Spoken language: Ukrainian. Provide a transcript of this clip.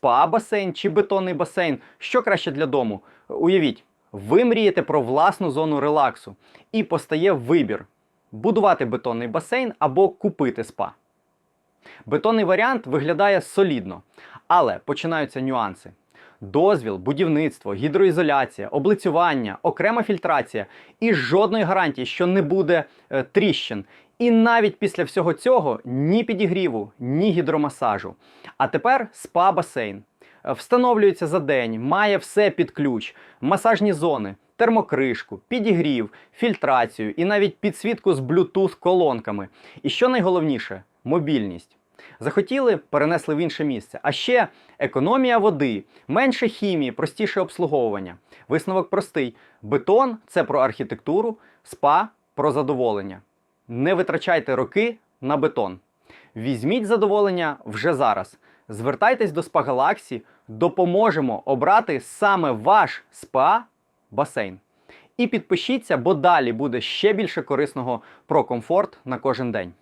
спа-басейн чи бетонний басейн? Що краще для дому? Уявіть, ви мрієте про власну зону релаксу і постає вибір: будувати бетонний басейн або купити спа. Бетонний варіант виглядає солідно, але починаються нюанси. Дозвіл, будівництво, гідроізоляція, облицювання, окрема фільтрація і жодної гарантії, що не буде е, тріщин. І навіть після всього цього ні підігріву, ні гідромасажу. А тепер спа-басейн. Е, Встановлюється за день, має все під ключ, масажні зони, термокришку, підігрів, фільтрацію і навіть підсвітку з Bluetooth колонками. І що найголовніше мобільність. Захотіли, перенесли в інше місце. А ще економія води, менше хімії, простіше обслуговування. Висновок простий: бетон це про архітектуру, спа про задоволення. Не витрачайте роки на бетон. Візьміть задоволення вже зараз. Звертайтесь до Спа Галаксі, допоможемо обрати саме ваш спа басейн. І підпишіться, бо далі буде ще більше корисного про комфорт на кожен день.